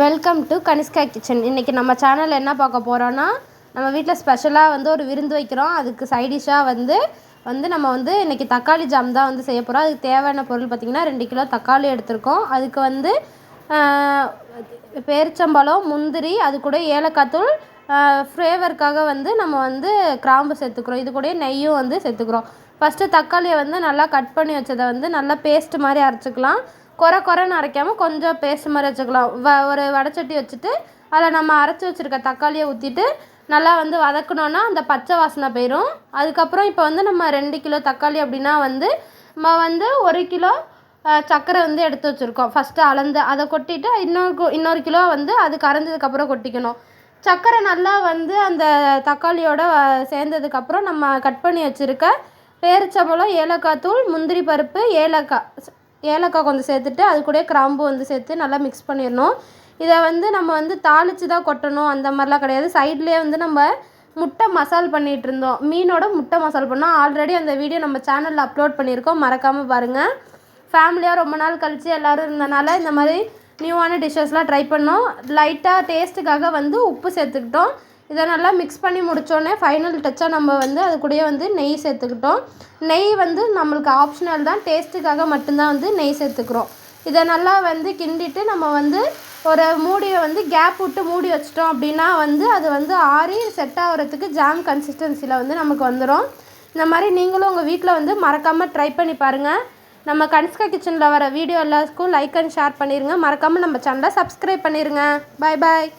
Welcome to Kanishka kitchen இன்றைக்கி நம்ம சேனலில் என்ன பார்க்க போகிறோன்னா நம்ம வீட்டில் ஸ்பெஷலாக வந்து ஒரு விருந்து வைக்கிறோம். அதுக்கு சைடிஷ்ஷாக வந்து வந்து நம்ம வந்து இன்றைக்கி தக்காளி ஜாம் தான் வந்து செய்ய போகிறோம் அதுக்கு தேவையான பொருள் பார்த்திங்கன்னா ரெண்டு கிலோ தக்காளி எடுத்திருக்கோம். அதுக்கு வந்து பேரிச்சம்பழம் முந்திரி அது கூட ஏலக்காய் தூள் ஃப்ளேவருக்காக வந்து நம்ம வந்து கிராம்பு சேர்த்துக்கிறோம். இது கூட நெய்யும் வந்து சேர்த்துக்கிறோம். ஃபஸ்ட்டு தக்காளியை வந்து நல்லா கட் பண்ணி வச்சதை வந்து நல்லா பேஸ்ட் மாதிரி அரைச்சிக்கலாம். குறை குறைன்னு அரைக்காமல் கொஞ்சம் பேஸ்ட் மாதிரி வச்சுக்கலாம். வ ஒரு வடைச்சட்டி வச்சுட்டு அதில் நம்ம அரைச்சி வச்சுருக்க தக்காளியை ஊற்றிட்டு நல்லா வந்து வதக்கணுன்னா அந்த பச்சை வாசனை போயிடும் அதுக்கப்புறம் இப்போ வந்து நம்ம ரெண்டு கிலோ தக்காளி அப்படின்னா வந்து நம்ம வந்து ஒரு கிலோ சர்க்கரை வந்து எடுத்து வச்சுருக்கோம். ஃபஸ்ட்டு அளந்து அதை கொட்டிட்டு இன்னொரு கு- இன்னொரு கிலோ வந்து அது கரைஞ்சதுக்கப்புறம் கொட்டிக்கணும். சர்க்கரை நல்லா வந்து அந்த தக்காளியோட சேர்ந்ததுக்கப்புறம் நம்ம கட் பண்ணி வச்சுருக்க பேரிச்சம்பழம் ஏலக்காய் தூள் முந்திரி பருப்பு ஏலக்காய் ஏலக்காய் கொஞ்சம் சேர்த்துட்டு அது கூட கிராம்பு வந்து சேர்த்து நல்லா மிக்ஸ் பண்ணிடணும். இதை வந்து நம்ம வந்து தாளித்து தான் கொட்டணும். அந்த மாதிரிலாம் கிடையாது. சைட்லேயே வந்து நம்ம முட்டை மசால் பண்ணிகிட்டு இருந்தோம். மீனோட முட்டை மசால் பண்ணோம். ஆல்ரெடி அந்த வீடியோ நம்ம சேனலில் அப்லோட் பண்ணியிருக்கோம். மறக்காமல் பாருங்கள் ஃபேமிலியாக ரொம்ப நாள் கழித்து எல்லோரும் இருந்தனால இந்த மாதிரி நியூவான டிஷ்ஷஸ்லாம் ட்ரை பண்ணோம். லைட்டாக டேஸ்ட்டுக்காக வந்து உப்பு சேர்த்துக்கிட்டோம். இதை நல்லா மிக்ஸ் பண்ணி முடித்தோடனே ஃபைனல் டச்சாக நம்ம வந்து அது கூடயே வந்து நெய் சேர்த்துக்கிட்டோம். நெய் வந்து நம்மளுக்கு ஆப்ஷனல் தான் டேஸ்ட்டுக்காக மட்டும்தான் வந்து நெய் சேர்த்துக்கிறோம். இதை நல்லா வந்து கிண்டிட்டு நம்ம வந்து ஒரு மூடியை வந்து கேப் விட்டு மூடி வச்சிட்டோம் அப்படின்னா வந்து அது வந்து ஆறி செட் ஆகிறதுக்கு ஜாம் கன்சிஸ்டன்சியில் வந்து நமக்கு வந்துடும் இந்த மாதிரி நீங்களும் உங்கள் வீட்டில் வந்து மறக்காமல் ட்ரை பண்ணி பாருங்கள் நம்ம கன்ஸ்கா கிச்சனில் வர வீடியோ எல்லாத்துக்கும் லைக் அண்ட் ஷேர் பண்ணிடுங்க மறக்காமல் நம்ம சேனலை சப்ஸ்கிரைப் பண்ணிடுங்க பாய் பாய்